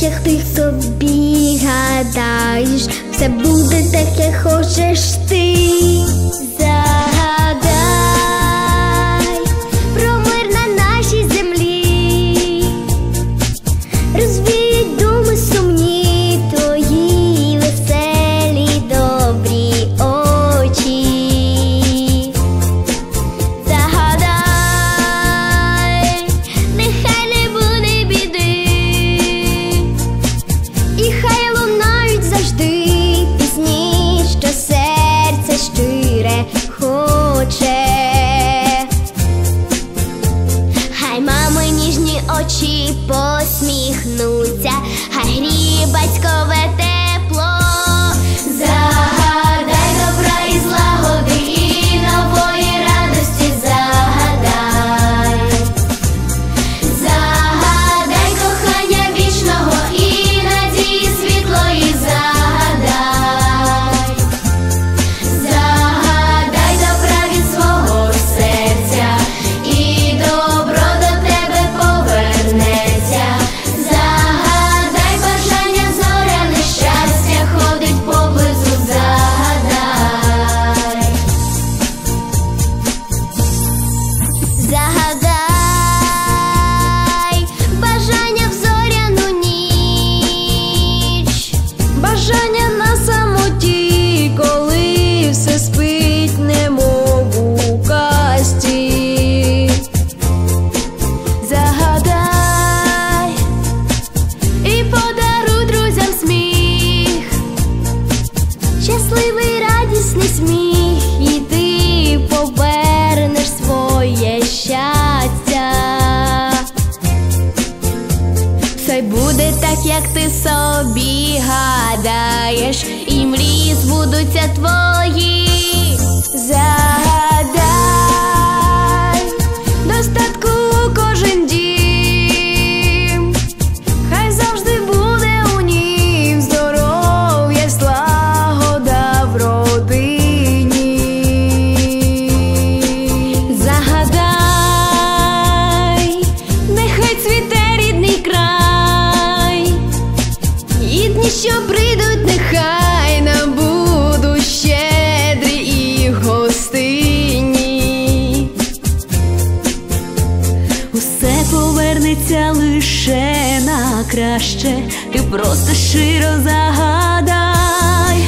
як ти собі гадаєш, все буде так, як хочеш ти. усміхну. загадаєш, і мрії збудуться твої. Загадай, достатку кожен дім, хай завжди буде у нім здоров'я, слагода в родині. Загадай, нехай цвіте рідний край. Щоб зміниться лише на краще, ти просто щиро загадай.